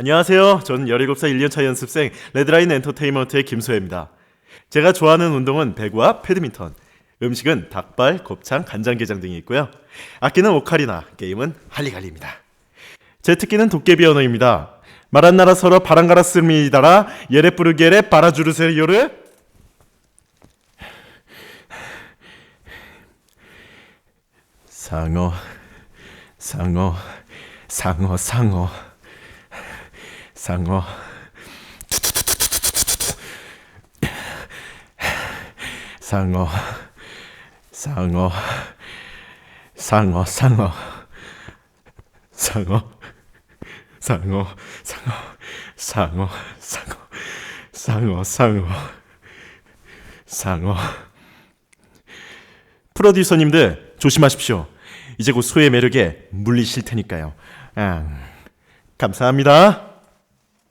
안녕하세요. 저는 17살 1년차 연습생 레드라인 엔터테인먼트의 김소혜입니다. 제가 좋아하는 운동은 배구와 패드민턴, 음식은 닭발, 곱창, 간장게장 등이 있고요. 악기는 오카리나, 게임은 할리갈리입니다. 제 특기는 도깨비 언어입니다. 말한 나라 서로 바람가라 씁니다라 예레 뿌르게레 빨아주르세요르 상어 상어 상어 상어 상어 상어. 상어. 상어. 상어 상어. 상어. 상어 상어. 상어 상어. 상어 상어. 프로듀서님들 조심하십시오. 이제 곧 소의 매력에 물리실 테니까요. 아, 감사합니다.